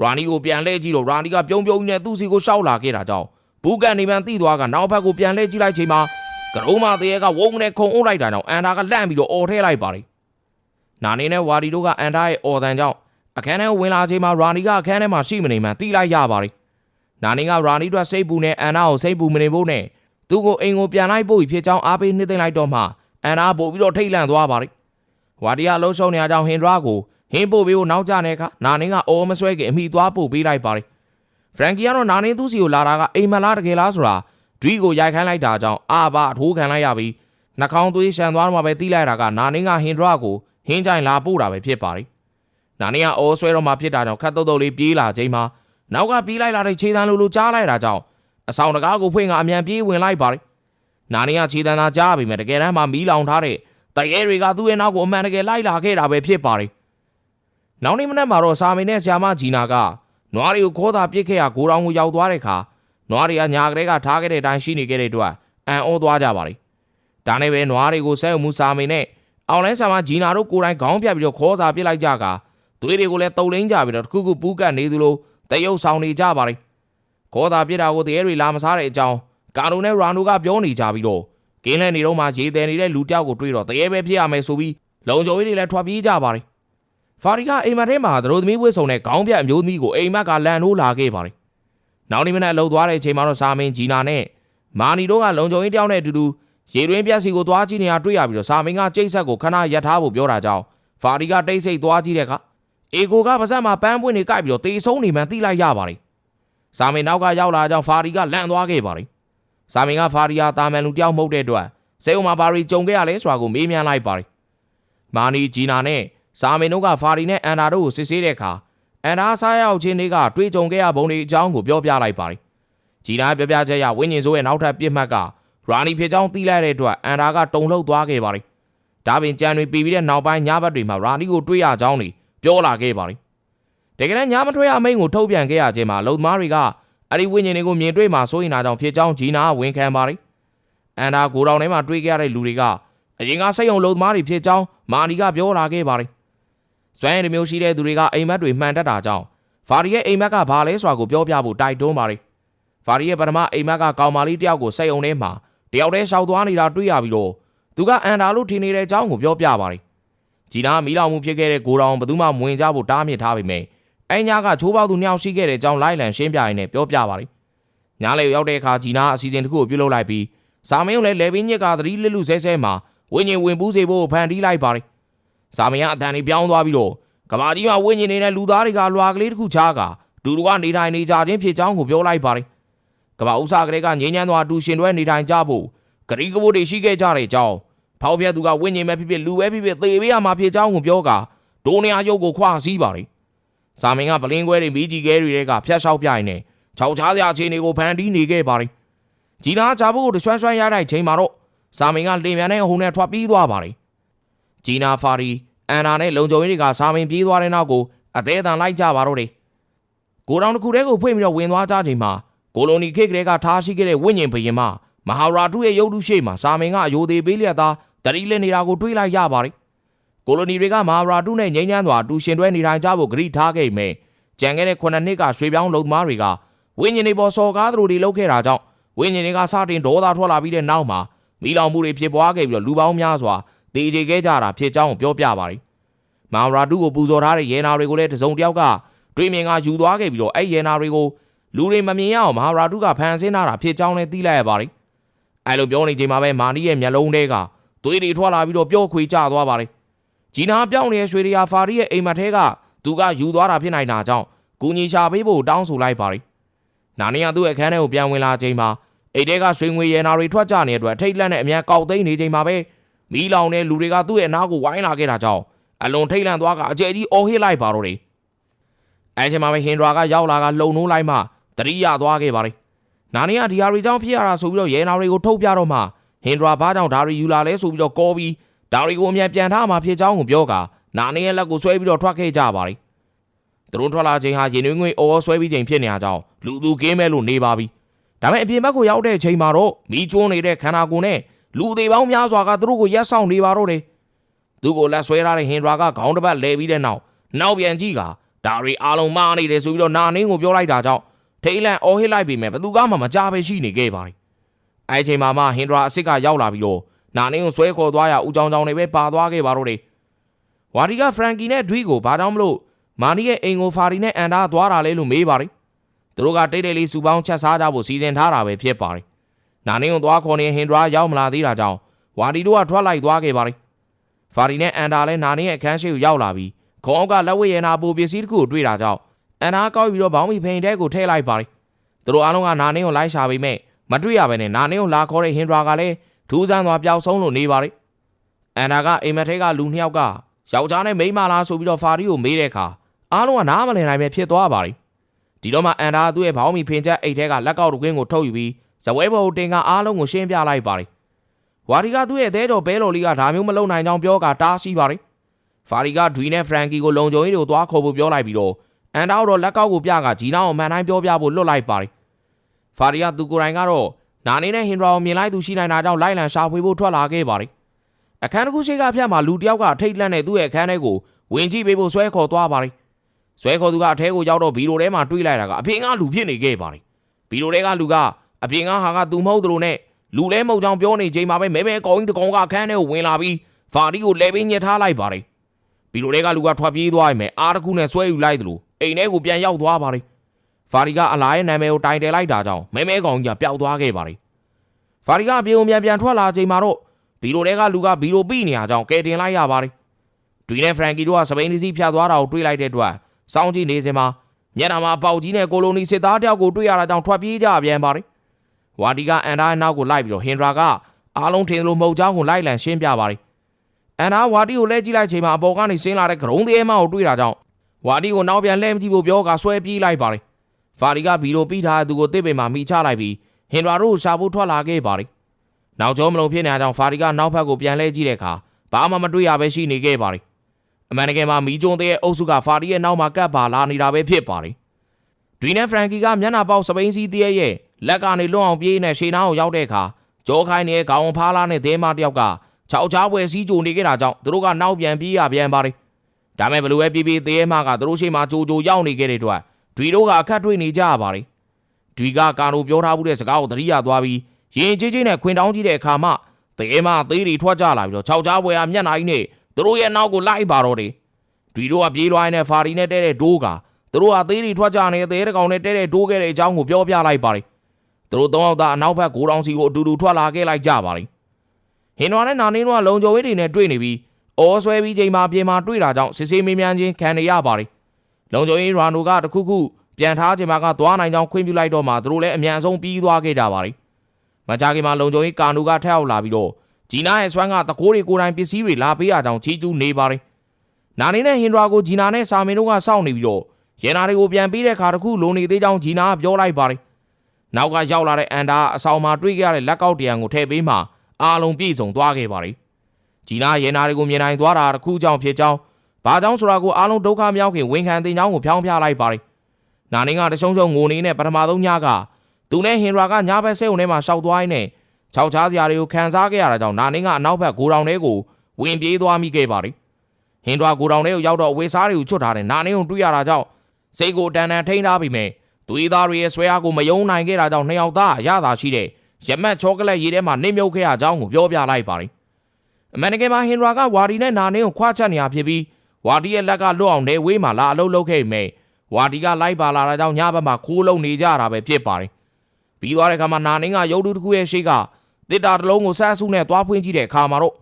ရာနီကိုပြန်လှည့်ကြည့်တော့ရာနီကပြုံးပြုံးနဲ့သူ့စီကိုရှောက်လာခဲ့တာကြောင့်ဘူးကန်နေမှန်တိသွားကနောက်ဘက်ကိုပြန်လှည့်ကြည့်လိုက်ချိန်မှာကရုံးမတရေကဝုန်းနဲ့ခုံအုပ်လိုက်တာကြောင့်အန်တာကလန့်ပြီးတော့အော်ထဲလိုက်ပါတယ်နာနေနဲ့ဝါဒီတို့ကအန်တာရဲ့အော်တန်ကြောင့် အခန်းထဲကိုဝင်လာချိန်မှာရာနီကအခန်းထဲမှာရှိမနေမှန်တိလိုက်ရပါတယ်နာနေကရာနီတို့စိတ်ပူနဲ့အန်နာကိုစိတ်ပူမနေဖို့နဲ့သူ့ကိုအိမ်ကိုပြန်လိုက်ဖို့ဖြစ်ကြောင်းအားပေးနှိမ့်သိမ့်လိုက်တော့မှအန်နာပို့ပြီးတော့ထိတ်လန့်သွားပါတယ်ဝါဒီယာလှုပ်ရှုံနေကြကြောင်းဟင်ဒရာကိုဟင်းပို့ပေးဖို့နောက်ကျတဲ့အခါနာနေကအော်မဆွဲခင်အမိသွားပို့ပေးလိုက်ပါတယ်ဖရန်ကီကတော့နာနေသူ့စီကိုလာတာကအိမ်မလားတကယ်လားဆိုတာဒွီကိုရိုက်ခိုင်းလိုက်တာကြောင့်အာဘာအထိုးခံလိုက်ရပြီးနှာခေါင်းသွေးရှန်သွားတော့မှပဲတီးလိုက်တာကနာနေကဟင်ဒရာကိုဟင်းကြိုင်လာပို့တာပဲဖြစ်ပါတယ် နာနေကအော်ဆွဲတော့မှဖြစ်တာကြောင့်ခတ်တုတ်တုတ်လေးပြေးလာချိန်မှာနောက်ကပြေးလိုက်လာတဲ့ခြေတန်းလိုလိုကြားလိုက်တာကြောင့်အဆောင်တကားကိုဖွင့်ကအမြန်ပြေးဝင်လိုက်ပါတယ်နာနေကခြေတန်းသားကြားပြီမဲ့တကယ်တမ်းမှမီးလောင်ထားတဲ့တရဲတွေကသူ့ရဲ့နောက်ကိုအမှန်တကယ်လိုက်လာခဲ့တာပဲဖြစ်ပါတယ်နောက်နေ့မနက်မှာတော့စာမင်းနဲ့ဆရာမဂျီနာကနွားတွေကိုခေါ်တာပြစ်ခဲ့ရဂိုးတောင်ကိုရောက်သွားတဲ့အခါနွားတွေကညာကလေးကထားခဲ့တဲ့အတိုင်းရှိနေခဲ့တဲ့အတွက်အံ့ဩသွားကြပါတယ်ဒါနဲ့ပဲနွားတွေကိုဆဲုံမှုစာမင်းနဲ့အောင်လဲဆရာမဂျီနာတို့ကိုယ်တိုင်ခေါင်းပြတ်ပြီးတော့ခေါ်စာပြစ်လိုက်ကြက သွေးတွေကိုလည်းတုံလင်းကြပြီးတော့တစ်ခုခုပူးကတ်နေသလိုတရုပ်ဆောင်နေကြပါတယ်ခေါ်တာပြစ်တာကိုတရေတွေလာမစားတဲ့အကြောင်းကာနိုနဲ့ရာနိုကပြောနေကြပြီးတော့ကင်းလဲနေတော့မှရေတယ်နေတဲ့လူတယောက်ကိုတွေ့တော့တရေပဲဖြစ်ရမယ်ဆိုပြီးလုံချိုကြီးတွေလည်းထွက်ပြေးကြပါတယ်ဖာရီကအိမ်မက်ထဲမှာသတို့သမီးဝစ်ဆုံတဲ့ခေါင်းပြတ်အမျိုးသမီးကိုအိမ်မက်ကလန်ထိုးလာခဲ့ပါတယ်နောက်နေ့မနက်လှုပ်သွားတဲ့အချိန်မှာတော့စာမင်းဂျီနာနဲ့မာနီတို့ကလုံချုံကြီးတယောက်နဲ့အတူတူရေတွင်းပြက်စီကိုသွားကြည့်နေတာတွေ့ရပြီးတော့စာမင်းကကြိတ်ဆက်ကိုခဏရပ်ထားဖို့ပြောတာကြောင့်ဖာရီကတိတ်ဆိတ်သွားကြည့်တဲ့အခါ အေကိုကပါဇက်မှာပန်းပွင့်နေကြိုက်ပြီးတော့တေဆုံးနေမှန်းသိလိုက်ရပါတယ်စာမင်းနောက်ကရောက်လာကြောင်းဖာရီကလန့်သွားခဲ့ပါတယ်စာမင်းကဖာရီယာတာမန်လူတယောက်မဟုတ်တဲ့အတွက်စေုံမှာဘာရီကြုံခဲ့ရလဲဆိုတာကိုမေးမြန်းလိုက်ပါတယ်မာနီဂျီနာနဲ့စာမင်းတို့ကဖာရီနဲ့အန်နာတို့ကိုစစ်ဆေးတဲ့အခါအန်နာစားရောက်ချင်းတွေကတွေ့ကြုံခဲ့ရပုံတွေအကြောင်းကိုပြောပြလိုက်ပါတယ်ဂျီနာပြောပြချက်ရဝင်းညင်စိုးရဲ့နောက်ထပ်ပြစ်မှတ်ကရာနီဖြစ်ကြောင်းသိလိုက်တဲ့အတွက်အန်နာကတုံလှုပ်သွားခဲ့ပါတယ်ဒါပင်ကြံတွေပြီးပြီးတဲ့နောက်ပိုင်းညဘက်တွေမှာရာနီကိုတွေ့ရကြောင်းတွေ ပြောလာခဲ့ပါတယ်တကယ်တမ်းညမထွက်ရအမိန့်ကိုထုတ်ပြန်ခဲ့ရခြင်းမှာလုံသမားတွေကအဲ့ဒီဝိညာဉ်တွေကိုမြင်တွေ့မှာစိုးရင်နာကြောင့်ဖြစ်ကြောင်းဂျီနာကဝန်ခံပါတယ်အန်နာကိုတောင်ထဲမှာတွေ့ခဲ့ရတဲ့လူတွေကအရင်ကစိတ်ယုံလုံသမားတွေဖြစ်ကြောင်းမာနီကပြောလာခဲ့ပါတယ်စွမ်းရည်တစ်မျိုးရှိတဲ့သူတွေကအိမ်မက်တွေမှန်တတ်တာကြောင့်ဖာရီရဲ့အိမ်မက်ကဘာလဲဆိုတာကိုပြောပြဖို့တိုက်တွန်းပါတယ်ဖာရီရဲ့ပထမအိမ်မက်ကကောင်မလေးတယောက်ကိုစိတ်ယုံထဲမှာတယောက်တည်းရှောက်သွားနေတာတွေ့ရပြီးတော့သူကအန်ဒါလို့ထင်နေတဲ့အကြောင်းကိုပြောပြပါတယ် ဂျီနာမီးလောင်မှုဖြစ်ခဲ့တဲ့ကိုတောင်ဘယ်သူမှမဝင်ကြဖို့တားမြစ်ထားပေမဲ့အညာကချိုးပေါက်သူနှစ်ယောက်ရှိခဲ့တဲ့အကြောင်းလိုက်လံရှင်းပြရင်းနဲ့ပြောပြပါတယ်။ညာလေရောက်တဲ့အခါဂျီနာအစီအစဉ်တစ်ခုကိုပြုလုပ်လိုက်ပြီးစာမင်းလည်းလေပင်းညက်ကသတိလစ်လူဆဲဆဲမှာဝိညာဉ်ဝင်ပူးစေဖို့ဖန်တီးလိုက်ပါတယ်။စာမင်းကအတန်လေးပြောင်းသွားပြီးတော့ကမာကြီးမှာဝိညာဉ်နေတဲ့လူသားတွေကလွာကလေးတစ်ခုချားကဒူတူကနေထိုင်နေကြခြင်းဖြစ်ကြောင်းကိုပြောလိုက်ပါတယ်။ကမာဥစားကလေးကငင်းညမ်းသွားတူရှင်တွဲနေထိုင်ကြဖို့ဂရီကဘိုးတွေရှိခဲ့ကြတဲ့အကြောင်း ဖောက်ပြသူကဝိညာဉ်ပဲဖြစ်ဖြစ်လူပဲဖြစ်ဖြစ်သေပေးရမှာဖြစ်ကြောင်းကိုပြောကဒိုးနေရာရုပ်ကိုခွာစည်းပါတယ်။စာမင်းကပလင်းခွဲတွေမိကြီးခဲတွေကဖျက်လျှောက်ပြိုင်နေခြောက်ချားစရာအခြေအနေကိုဖန်တီးနေခဲ့ပါတယ်။ဂျီနာဂျာဘိုကိုတရွှမ်းရွှမ်းရတဲ့ချိန်မှာတော့စာမင်းကလင်မြန်တဲ့အဟုန်နဲ့ထွက်ပြေးသွားပါတယ်။ဂျီနာဖာရီအန်နာနဲ့လုံခြုံရေးတွေကစာမင်းပြေးသွားတဲ့နောက်ကိုအသေးအတန်လိုက်ကြပါတော့တယ်။ကိုတောင်တစ်ခုတည်းကိုဖွင့်ပြီးတော့ဝင်သွားကြချိန်မှာကိုလိုနီခေတ်ကလေးကထားရှိခဲ့တဲ့ဝိညာဉ်ဘရင်မမဟာရာထုရဲ့ရုပ်ထုရှိမှစာမင်းကအယိုသေးပေးလျက်သား တတိလက်နေတာကိုတွေးလိုက်ရပါတယ်။ကိုလိုနီတွေကမဟာရာထုနဲ့ငိမ့်ညမ်းစွာတူရှင်တွဲနေထိုင်ကြဖို့ဂရိထားခဲ့မယ်ကြံခဲ့တဲ့9နှစ်ကရွှေပြောင်းလုံသမားတွေကဝင်းညင်တွေပေါ်စော်ကားသူတို့တွေလုပ်ခဲ့တာကြောင့်ဝင်းညင်တွေကစတင်ဒေါသထွက်လာပြီးတဲ့နောက်မှာမိလောင်မှုတွေဖြစ်ပွားခဲ့ပြီးတော့လူပေါင်းများစွာတေကျေခဲ့ကြတာဖြစ်ကြောင်းပြောပြပါတယ်။မောင်ရာဒူကိုပူဇော်ထားတဲ့ရဲနာတွေကိုလည်းတစုံတစ်ယောက်ကတွေးမြင်ကယူသွားခဲ့ပြီးတော့အဲ့ရဲနာတွေကိုလူတွေမမြင်ရအောင်မဟာရာဒူကဖန်ဆင်းထားတာဖြစ်ကြောင်းလည်းသိလိုက်ရပါတယ်။အဲ့လိုပြောနေချိန်မှာပဲမာနီရဲ့မျက်လုံးထဲက သွေးတွေထွက်လာပြီးတော့ပျော့ခွေကျသွားပါတယ်။ဂျီနာပြောင်းနေတဲ့ရွှေရီယာဖာရီရဲ့အိမ်မက်ထဲကသူကယူသွားတာဖြစ်နိုင်တာကြောင့်ကူညီရှာပေးဖို့တောင်းဆိုလိုက်ပါတယ်။နာနီကသူ့အခန်းထဲကိုပြန်ဝင်လာချိန်မှာအိတ်ထဲကရွှေငွေရဲနာတွေထွက်ကြနေတဲ့အတွက်ထိတ်လန့်တဲ့အမြန်ကောက်သိမ်းနေချိန်မှာပဲမီးလောင်တဲ့လူတွေကသူ့ရဲ့အနားကိုဝိုင်းလာခဲ့တာကြောင့်အလွန်ထိတ်လန့်သွားကအကျယ်ကြီးအော်ဟစ်လိုက်ပါတော့တယ်။အဲချိန်မှာပဲဟင်ဒရာကရောက်လာကလှုံနှိုးလိုက်မှတတိယသွားခဲ့ပါတယ်။နာနီကဒီဟာတွေကြောင့်ဖြစ်ရတာဆိုပြီးတော့ရဲနာတွေကိုထုတ်ပြတော့မှ ဟင်ဒရာဘာကြောင့်ဒါတွေယူလာလဲဆိုပြီးတော့ကောပြီးဒါတွေကိုအမြန်ပြန်ထားမှဖြစ်ကြောင်းကိုပြောကနာနီရဲ့လက်ကိုဆွဲပြီးတော့ထွက်ခဲ့ကြပါတယ်။သူတို့ထွက်လာချိန်ဟာရင်နှွေးငွေအော်ဆွဲပြီးချိန်ဖြစ်နေကြအောင်လူသူကင်းမဲ့လို့နေပါပြီ။ဒါပေမဲ့အပြင်ဘက်ကိုရောက်တဲ့ချိန်မှာတော့မီးကျွန်းနေတဲ့ခန္ဓာကိုယ်နဲ့လူသေးပေါင်းများစွာကသူတို့ကိုရက်ဆောင်နေပါတော့တယ်။သူ့ကိုလက်ဆွဲထားတဲ့ဟင်ဒရာကခေါင်းတစ်ပတ်လဲပြီးတဲ့နောက်နောက်ပြန်ကြည့်ကဒါရီအားလုံးမာနေတယ်ဆိုပြီးတော့နာနင်းကိုပြောလိုက်တာကြောင့်ထိတ်လန့်အော်ဟစ်လိုက်ပြီမဲ့ဘသူကမှမကြပဲရှိနေခဲ့ပါတယ်။ အဲချိန်မှာမှဟင်ဒရာအစ်စ်ကရောက်လာပြီးတော့နာနင်းကိုဆွဲခေါ်သွားရဦးချောင်းချောင်းတွေပဲပါသွားခဲ့ပါတော့တယ်။ဝါဒီကဖရန်ကီနဲ့ဒွီကိုဘာကြောင့်မလို့မာနီရဲ့အိမ်ကိုဖာရီနဲ့အန်ဒါသွားတာလဲလို့မေးပါတယ်။သူတို့ကတိတ်တိတ်လေးစူပေါင်းချက်စားကြဖို့စီစဉ်ထားတာပဲဖြစ်ပါတယ်။နာနင်းကိုသွားခေါ်နေဟင်ဒရာရောက်မလာသေးတာကြောင့်ဝါဒီတို့ကထွက်လိုက်သွားခဲ့ပါတယ်။ဖာရီနဲ့အန်ဒါလည်းနာနင်းရဲ့အခန်းရှိကိုရောက်လာပြီးခေါင်းအောက်ကလက်ဝဲရနာပူပစ္စည်းတစ်ခုကိုတွေ့တာကြောင့်အန်ဒါကောက်ပြီးတော့ဘောင်းမီဖိန်တဲကိုထည့်လိုက်ပါတယ်။သူတို့အားလုံးကနာနင်းကိုလိုက်ရှာပေမဲ့ မတွေ့ရဘဲနဲ့နာနင်းကိုလာခေါ်တဲ့ဟင်ဒရာကလည်းထူးဆန်းသွားပျောက်ဆုံးလို့နေပါတယ်။အန်ဒါကအိမ်မက်ထဲကလူနှစ်ယောက်ကယောက်ျားနဲ့မိန်းမလားဆိုပြီးတော့ဖာရီကိုမေးတဲ့အခါအားလုံးကနားမလည်နိုင်ပဲဖြစ်သွားပါတယ်။ဒီတော့မှအန်ဒါသူ့ရဲ့ဘောင်းမီဖင်ချက်အိတ်ထဲကလက်ကောက်တကွင်းကိုထုတ်ယူပြီးဇပွဲဘော်တင်ကအားလုံးကိုရှင်းပြလိုက်ပါတယ်။ဝါဒီကသူ့ရဲ့သဲတော်ဘဲတော်လေးကဒါမျိုးမလုပ်နိုင်ကြောင်းပြောကတားဆီးပါတယ်။ဖာရီကဒွီနဲ့ဖရန်ကီကိုလုံခြုံရေးတွေကိုသွားခေါ်ဖို့ပြောလိုက်ပြီးတော့အန်ဒါတော့လက်ကောက်ကိုပြကဂျီနာကိုမှန်တိုင်းပြောပြဖို့လွတ်လိုက်ပါတယ်။ ဖာရီကသူကိုယ်တိုင်ကတော့နာနေနဲ့ဟင်ဒရာကိုမြင်လိုက်သူရှိနိုင်တာကြောင့်လိုက်လံရှာဖွေဖို့ထွက်လာခဲ့ပါတယ်။အခန်းတစ်ခုရှိကဖြတ်မှာလူတယောက်ကထိတ်လန့်တဲ့သူ့ရဲ့အခန်းထဲကိုဝင်ကြည့်ပေးဖို့ဆွဲခေါ်သွားပါတယ်။ဆွဲခေါ်သူကအထဲကိုရောက်တော့ဘီလိုထဲမှာတွေးလိုက်တာကအဖေကလူဖြစ်နေခဲ့ပါတယ်။ဘီလိုထဲကလူကအပြင်ကဟာကသူမဟုတ်သလိုနဲ့လူလဲမဟုတ်ကြောင်ပြောနေချိန်မှာပဲမဲမဲကောင်းကြီးတကောင်ကအခန်းထဲကိုဝင်လာပြီးဖာဒီကိုလဲပေးညစ်ထားလိုက်ပါတယ်။ဘီလိုထဲကလူကထွက်ပြေးသွားပြီမဲ့အားတစ်ခုနဲ့ဆွဲယူလိုက်သလိုအိမ်ထဲကိုပြန်ရောက်သွားပါတယ်။ ဖာဒီကအလားရဲ့နာမည်ကိုတိုင်တယ်လိုက်တာကြောင့်မဲမဲကောင်ကြီးကပျောက်သွားခဲ့ပါတယ်။ဖာဒီကအပြေုံပြန်ပြန်ထွက်လာချိန်မှာတော့ဘီလိုထဲကလူကဘီလိုပြီးနေရကြောင်းကဲတင်လိုက်ရပါတယ်။ဒွီနဲ့ဖရန်ကီတို့ကစပိန်စီးဖြတ်သွားတာကိုတွေးလိုက်တဲ့အတွက်စောင်းကြည့်နေစင်မှာမျက်နှာမှာပေါက်ကြီးနဲ့ကိုလိုနီစစ်သားတယောက်ကိုတွေ့ရတာကြောင့်ထွက်ပြေးကြပြန်ပါတယ်။ဝါဒီကအန်ဒါရဲ့နောက်ကိုလိုက်ပြီးတော့ဟင်ဒရာကအားလုံးထင်လို့မဟုတ်ကြောင်းကိုလိုက်လံရှင်းပြပါတယ်။အန်ဒါဝါဒီကိုလဲကြည့်လိုက်ချိန်မှာအပေါ်ကနေဆင်းလာတဲ့ဂရုံးသေးအမကိုတွေ့တာကြောင့်ဝါဒီကိုနောက်ပြန်လှည့်မကြည့်ဖို့ပြောကဆွဲပြေးလိုက်ပါတယ်။ ဖာဒီကဘီလိုပြီးထားတဲ့သူကိုတစ်ပင်မှာမိချလိုက်ပြီးဟင်ဒရာတို့ရှာဖို့ထွက်လာခဲ့ပါတယ်။နောက်ကျောမလုံးဖြစ်နေတာကြောင့်ဖာဒီကနောက်ဘက်ကိုပြန်လှည့်ကြည့်တဲ့အခါဘာမှမတွေ့ရပဲရှိနေခဲ့ပါတယ်။အမှန်တကယ်မှာမီဂျွန်တဲ့ရဲ့အုပ်စုကဖာဒီရဲ့နောက်မှာကပ်ပါလာနေတာပဲဖြစ်ပါတယ်။ဒွီနဲ့ဖရန်ကီကမျက်နှာပေါက်စပိန်စီးတည်းရဲ့လက်ကနေလွတ်အောင်ပြေးနေရှေးနားကိုရောက်တဲ့အခါကြောခိုင်းနေတဲ့ခေါင်းဖားလာတဲ့သဲမတယောက်ကခြောက်ချားပွဲစည်းကြိုနေခဲ့တာကြောင့်သူတို့ကနောက်ပြန်ပြေးရပြန်ပါတယ်။ဒါမဲ့ဘလူးပဲပြေးပြေးသဲမကသူတို့ရှိမှကြိုကြိုရောက်နေခဲ့တဲ့အတွက် ဒွီတို့ကအခက်တွေ့နေကြရပါတယ်။ဒွီကကာနိုပြောထားမှုတဲ့စကားကိုသတိရသွားပြီးရင်ကြီးကြီးနဲ့ခွင်တောင်းကြည့်တဲ့အခါမှသဲမသေးတွေထွက်ကြလာပြီးတော့ခြောက်ချားပွဲကမျက်နှာကြီးနဲ့သူတို့ရဲ့နောက်ကိုလိုက်ပါတော့တယ်။ဒွီတို့ကပြေးလွှိုင်းနဲ့ဖာရီနဲ့တဲတဲ့ဒိုးကသူတို့ဟာသေးတွေထွက်ကြနေတဲ့တဲတကောင်နဲ့တဲတဲ့ဒိုးခဲ့တဲ့အကြောင်းကိုပြောပြလိုက်ပါတယ်။သူတို့သုံးယောက်သားအနောက်ဘက်ဂိုးတောင်စီကိုအတူတူထွက်လာခဲ့လိုက်ကြပါတယ်။ဟင်နွာနဲ့နာနင်းတို့ကလုံခြုံရေးတွေနဲ့တွေ့နေပြီးအော်ဆွဲပြီးချိန်မှာပြင်မှာတွေ့တာကြောင့်စစ်ဆေးမေးမြန်းခြင်းခံရပါတယ်။ လုံခြုံရေးရာနိုကတခုခုပြန်ထားချိန်မှာကသွားနိုင်ကြောင်းခွင့်ပြုလိုက်တော့မှသူတို့လည်းအမြန်ဆုံးပြီးသွားခဲ့ကြပါတယ်။မကြခင်မှာလုံခြုံရေးကာနူကထက်ရောက်လာပြီးတော့ဂျီနာရဲ့ဆွမ်းကတကိုးတွေကိုယ်တိုင်ပစ္စည်းတွေလာပေးရကြောင်းချီးကျူးနေပါတယ်။နာနေနဲ့ဟင်ဒရာကိုဂျီနာနဲ့စာမင်တို့ကစောင့်နေပြီးတော့ရင်နာတွေကိုပြန်ပေးတဲ့ခါတခုလုံနေသေးကြောင်းဂျီနာကပြောလိုက်ပါတယ်။နောက်ကရောက်လာတဲ့အန်ဒါအဆောင်မှာတွေ့ခဲ့ရတဲ့လက်ကောက်တရံကိုထည့်ပေးမှအားလုံးပြည့်စုံသွားခဲ့ပါတယ်။ဂျီနာရင်နာတွေကိုမြင်နိုင်သွားတာတခုကြောင့်ဖြစ်ကြောင်း ဘာကြောင့်ဆိုတာကိုအားလုံးဒုက္ခမြောက်ခင်ဝန်ခံသိကြောင်းကိုဖြောင်းပြလိုက်ပါတယ်။နာနေကတရှုံရှုံငိုနေနဲ့ပထမဆုံးညကသူနဲ့ဟင်ဒရာကညဘက်ဆဲုံထဲမှာရှောက်သွားရင်းနဲ့ခြောက်ချားစရာတွေကိုခံစားခဲ့ရတာကြောင့်နာနေကအနောက်ဘက်ဂိုတောင်ထဲကိုဝင်ပြေးသွားမိခဲ့ပါတယ်။ဟင်ဒရာဂိုတောင်ထဲကိုရောက်တော့ဝေစားတွေကိုချွတ်ထားတဲ့နာနေကိုတွေ့ရတာကြောင့်စိတ်ကိုတန်တန်ထိန်းထားပြီးမယ်သူ၏သားတွေရဲ့ဆွဲအားကိုမယုံနိုင်ခဲ့တာကြောင့်နှစ်ယောက်သားအရသာရှိတဲ့ရမတ်ချောကလက်ရည်ထဲမှာနှိမ့်မြုပ်ခဲ့ရကြောင်းကိုပြောပြလိုက်ပါတယ်အမေရိကန်မှာဟင်ရာကဝါဒီနဲ့နာနေကိုခွာချက်နေရဖြစ်ပြီး ဝါဒီရဲ့လက်ကလွတ်အောင်နေဝေးမှာလာအလုပ်လုပ်ခဲ့မယ်ဝါဒီကလိုက်ပါလာတာကြောင့်ညဘက်မှာခိုးလုံနေကြတာပဲဖြစ်ပါတယ်ပြီးသွားတဲ့အခါမှာနာနေကရုပ်တုတစ်ခုရဲ့ရှိကတစ်တာတစ်လုံးကိုဆဆူနဲ့သွားဖွင့်ကြည့်တဲ့အခါမှာတော့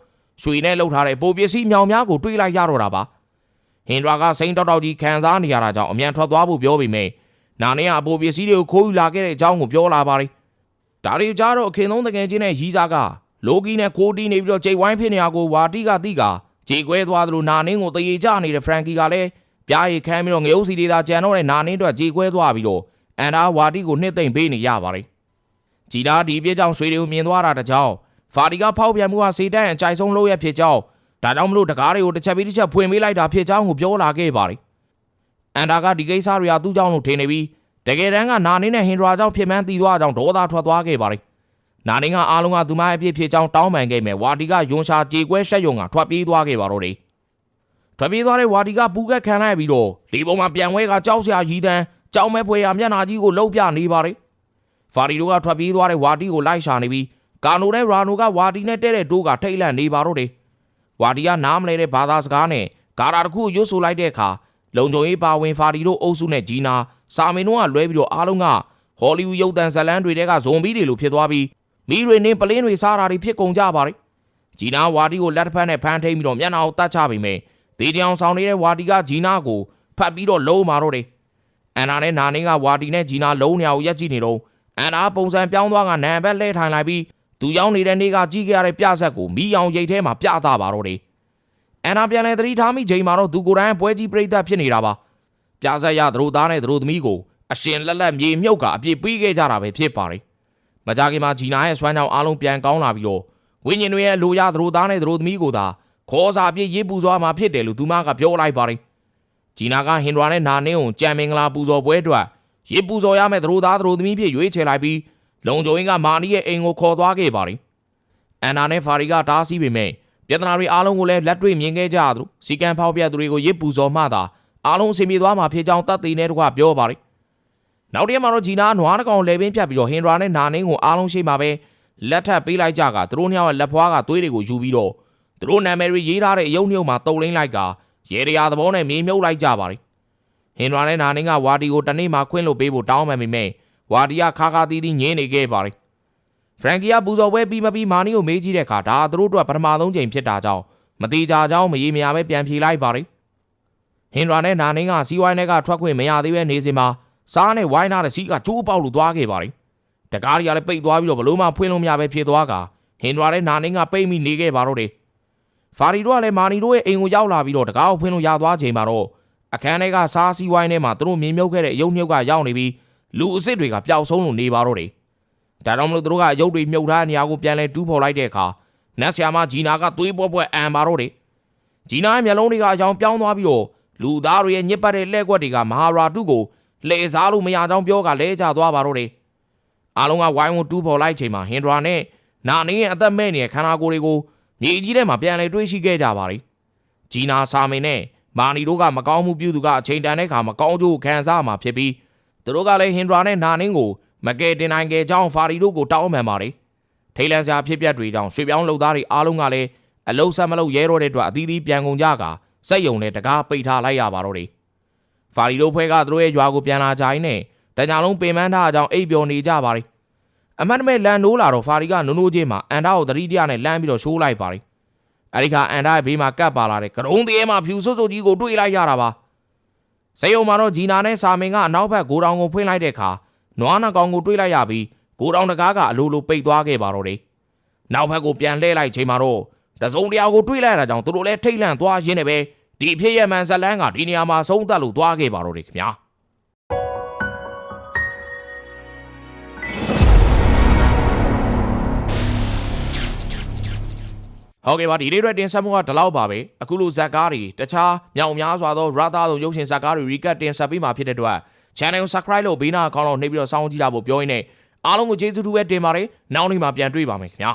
ရွှေနဲ့လှုပ်ထားတဲ့ပိုပစ္စည်းမြောင်များကိုတွေးလိုက်ရတော့တာပါဟင်ရာကစိန်တောက်တောက်ကြီးခံစားနေရတာကြောင့်အမြန်ထွက်သွားဖို့ပြောပြီးမယ်နာနေကအပိုပစ္စည်းတွေကိုခိုးယူလာခဲ့တဲ့အကြောင်းကိုပြောလာပါတယ်ဒါတွေကြားတော့အခင်းသုံးတကယ်ချင်းနဲ့ရီးစားကလိုကီနဲ့ခိုးတီးနေပြီးတော့ဂျိတ်ဝိုင်းဖြစ်နေတာကိုဝါတီကတိက ဂျေခွဲသွားသလိုနာနင်းကိုတရေကြနေတဲ့ဖရန်ကီကလည်းပြားရီခမ်းပြီးတော့ငရုပ်စီဒေတာကြံတော့တဲ့နာနင်းအတွက်ဂျေခွဲသွားပြီးတော့အန်ဒါဝါတီကိုနှစ်သိမ့်ပေးနေရပါတယ်ဂျီတာဒီပြည့်ကြောင့်ဆွေတွေကိုမြင်သွားတာတကြောင်ဖာဒီကဖောက်ပြန်မှုဟာစေတန်အကြိုက်ဆုံးလို့ရဖြစ်ကြောင်းဒါကြောင့်မလို့တကားတွေကိုတစ်ချက်ပြီးတစ်ချက်ဖွင့်ပေးလိုက်တာဖြစ်ကြောင်းကိုပြောလာခဲ့ပါတယ်အန်ဒါကဒီကိစ္စတွေကသူ့ကြောင့်လို့ထင်နေပြီးတကယ်တမ်းကနာနင်းနဲ့ဟင်ဒရာကြောင့်ဖြစ်မှန်းတည်သွားကြောင်းဒေါသထွက်သွားခဲ့ပါတယ် နာနင်းကအားလုံးကသူမရဲ့အဖြစ်ဖြစ်ကြောင်းတောင်းပန်ခဲ့မယ်ဝါဒီကယွန်ရှာကြေကွဲရှက်ယုံကထွက်ပြေးသွားခဲ့ပါတော့တယ်ထွက်ပြေးသွားတဲ့ဝါဒီကပူကက်ခံလိုက်ပြီးတော့လေပုံမှာပြန်ဝဲကကြောက်စရာရီတန်းကြောက်မဲ့ဖွယ်ရမျက်နာကြီးကိုလှုပ်ပြနေပါတယ်ဖာရီတို့ကထွက်ပြေးသွားတဲ့ဝါတီကိုလိုက်ရှာနေပြီးကာနိုနဲ့ရာနိုကဝါတီနဲ့တဲ့တဲ့တိုးကထိတ်လန့်နေပါတော့တယ်ဝါတီကနားမလဲတဲ့ဘာသာစကားနဲ့ဂါရာတစ်ခုရွတ်ဆိုလိုက်တဲ့အခါလုံခြုံရေးပါဝင်ဖာရီတို့အုပ်စုနဲ့ဂျီနာစာမင်တို့ကလွဲပြီးတော့အားလုံးကဟော်လီဝုဒ်ရုပ်သံဇာတ်လမ်းတွေတဲကဇွန်ဘီတွေလိုဖြစ်သွားပြီး မိတွေနဲ့ပလင်းတွေစားတာတွေဖြစ်ကုန်ကြပါတယ်ဂျီနာဝါတီကိုလက်တစ်ဖက်နဲ့ဖမ်းထိန်ပြီးတော့မျက်နှာကိုတတ်ချပြီးမယ်ဒေတယောင်ဆောင်နေတဲ့ဝါတီကဂျီနာကိုဖတ်ပြီးတော့လုံးမာတော့တယ်အန်နာနဲ့နာနင်းကဝါတီနဲ့ဂျီနာလုံးနေအောင်ရက်ကြည့်နေတော့အန်နာပုံစံပြောင်းသွားကနံဘက်လဲထိုင်လိုက်ပြီးသူရောက်နေတဲ့နေ့ကကြီးခဲ့ရတဲ့ပြဆက်ကိုမီးအောင်ရိတ်ထဲမှာပြသပါတော့တယ်အန်နာပြန်လဲသတိထားမိချိန်မှာတော့သူကိုယ်တိုင်ပွဲကြီးပြိတ္တဖြစ်နေတာပါပြဆက်ရသူတို့သားနဲ့သူတို့သမီးကိုအရှင်လက်လက်မြေမြုပ်ကအပြစ်ပေးခဲ့ကြတာပဲဖြစ်ပါတယ် မကြခင်မှာဂျီနာရဲ့စွမ်းကြောင်အားလုံးပြန်ကောင်းလာပြီးတော့ဝိညာဉ်တွေရဲ့လိုရသူတို့သားနဲ့သူတို့သမီးကိုသာခေါ်စာအပြစ်ရေးပူစွာမှာဖြစ်တယ်လို့သူမကပြောလိုက်ပါတယ်ဂျီနာကဟင်ဒရာနဲ့နာနင်းကိုကြံမင်္ဂလာပူဇော်ပွဲအတွက်ရေးပူဇော်ရမယ့်သူတို့သားသူတို့သမီးဖြစ်ရွေးချယ်လိုက်ပြီးလုံခြုံရေးကမာနီရဲ့အိမ်ကိုခေါ်သွားခဲ့ပါတယ်အန်နာနဲ့ဖာရီကတားဆီးပေမဲ့ပြဿနာတွေအားလုံးကိုလည်းလက်တွေ့မြင်ခဲ့ကြသလိုစီကံဖောက်ပြသူတွေကိုရေးပူဇော်မှသာအားလုံးအဆင်ပြေသွားမှာဖြစ်ကြောင်းတတ်သိနေတကွပြောပါတယ် နောက်တရက်မှာတော့ဂျီနာနွားတကောင်လေပင်းဖြတ်ပြီးတော့ဟင်ဒရာနဲ့နာနင်းကိုအားလုံးရှိမှပဲလက်ထပ်ပေးလိုက်ကြကသူတို့နှစ်ယောက်ရဲ့လက်ဖွားကသွေးတွေကိုယူပြီးတော့သူတို့နာမည်တွေရေးထားတဲ့အယုံနှုတ်မှာတုံလိမ့်လိုက်ကရေတရာသဘောနဲ့မြေမြုပ်လိုက်ကြပါတယ်ဟင်ဒရာနဲ့နာနင်းကဝါဒီကိုတနေ့မှခွင့်လို့ပေးဖို့တောင်းပန်ပေမဲ့ဝါဒီကခါခါတီးတီးငင်းနေခဲ့ပါတယ်ဖရန်ကီကပူဇော်ပွဲပြီးမပြီးမာနီကိုမေးကြည့်တဲ့အခါဒါသူတို့အတွက်ပထမဆုံးချိန်ဖြစ်တာကြောင့်မတိကြကြောင်းမရေမရပဲပြန်ဖြေလိုက်ပါတယ်ဟင်ဒရာနဲ့နာနင်းကစီဝိုင်းနဲ့ကထွက်ခွင့်မရသေးပဲနေစင်မှာ စားနဲ့ဝိုင်းထားတဲ့စီးကကျိုးပေါက်လို့သွားခဲ့ပါတယ်တကားတွေကလည်းပိတ်သွားပြီးတော့ဘလို့မှဖွင့်လို့မရပဲဖြစ်သွားကဟင်ဒရာနဲ့နာနင်းကပိတ်မိနေခဲ့ပါတော့တယ်ဖာရီတို့ကလည်းမာနီတို့ရဲ့အိမ်ကိုရောက်လာပြီးတော့တကားကိုဖွင့်လို့ရသွားချိန်မှာတော့အခန်းထဲကစားစီဝိုင်းထဲမှာသူတို့မြင်မြုပ်ခဲ့တဲ့အယုံမြုပ်ကရောက်နေပြီးလူအစ်စ်တွေကပျောက်ဆုံးလို့နေပါတော့တယ်ဒါတော့မလို့သူတို့ကအယုတ်တွေမြုပ်ထားတဲ့နေရာကိုပြန်လဲတူးဖော်လိုက်တဲ့အခါနတ်ဆရာမဂျီနာကသွေးပွဲပွဲအန်ပါတော့တယ်ဂျီနာရဲ့မျက်လုံးတွေကအကြောင်းပြောင်းသွားပြီးတော့လူသားတွေရဲ့ညစ်ပတ်တဲ့လှဲ့ကွက်တွေကမဟာရာတုကို လှည့်စားလို့မရကြောင်းပြောကလဲကျသွားပါတော့တယ်အားလုံးကဝိုင်းဝန်းတူးဖော်လိုက်ချိန်မှာဟင်ဒရာနဲ့နာနင်းရဲ့အသက်မဲ့နေတဲ့ခန္ဓာကိုယ်တွေကိုမြေကြီးထဲမှာပြန်လဲတွေးရှိခဲ့ကြပါတယ်ဂျီနာစာမင်နဲ့မာနီတို့ကမကောင်းမှုပြုသူကအချိန်တန်တဲ့ခါမကောင်းကျိုးခံစားမှာဖြစ်ပြီးသူတို့ကလည်းဟင်ဒရာနဲ့နာနင်းကိုမကယ်တင်နိုင်ခဲ့ကြောင်းဖာရီတို့ကိုတောင်းပန်ပါတယ်ထိတ်လန့်စရာဖြစ်ပျက်တွေကြောင့်ရွှေပြောင်းလုပ်သားတွေအားလုံးကလည်းအလုံးဆက်မလုပ်ရဲတော့တဲ့အတွက်အသီးသီးပြန်ကုန်ကြကာစက်ယုံနဲ့တကားပိတ်ထားလိုက်ရပါတော့တယ် ဖာရီတို့ဖွဲ့ကသူတို့ရဲ့ရွာကိုပြန်လာကြရင်းနဲ့တညာလုံးပင်ပန်းထားအကြောင်းအိပ်ပျော်နေကြပါတယ်အမတ်တမဲ့လန်နိုးလာတော့ဖာရီကနုံနိုးချင်းမှာအန်တာကိုသတိတရနဲ့လမ်းပြီးတော့ရှိုးလိုက်ပါတယ်အဲဒီခါအန်တာရဲ့ဘေးမှာကပ်ပါလာတဲ့ကရုံးသေးမှာဖြူဆွတ်ဆွတ်ကြီးကိုတွေ့လိုက်ရတာပါစက်ယုံမှာတော့ဂျီနာနဲ့စာမင်ကအနောက်ဘက်ဂိုတောင်ကိုဖွင့်လိုက်တဲ့အခါနွားနှကောင်ကိုတွေးလိုက်ရပြီးကိုတောင်တကားကအလိုလိုပိတ်သွားခဲ့ပါတော့တယ်။နောက်ဘက်ကိုပြန်လှည့်လိုက်ချိန်မှာတော့တစုံတရာကိုတွေးလိုက်ရတာကြောင့်သူတို့လည်းထိတ်လန့်သွားရင်းနဲ့ပဲ ဒီဖြစ်ရမှန်ဇလန်းကဒီနေရာမှာဆုံးသက်လို့သွားခဲ့ပါတော့တယ်ခင်ဗျာ။ဟုတ်ကဲ့ပါဒီလေးတွေတင်ဆက်မှုကဒီလောက်ပါပဲအခုလိုဇက်ကားတွေတခြားမြောင်များစွာသောရာသားသောရုပ်ရှင်ဇက်ကားတွေ recap တင်ဆက်ပေးမှာဖြစ်တဲ့အတွက် channel ကို subscribe လုပ်ဘေးနာအကောင့်လောက်နှိပ်ပြီးတော့စောင့်ကြည့်ကြဖို့ပြောရင်းနဲ့အားလုံးကိုကျေးဇူးတူပဲတင်ပါတယ်နောက်နေ့မှပြန်တွေ့ပါမယ်ခင်ဗျာ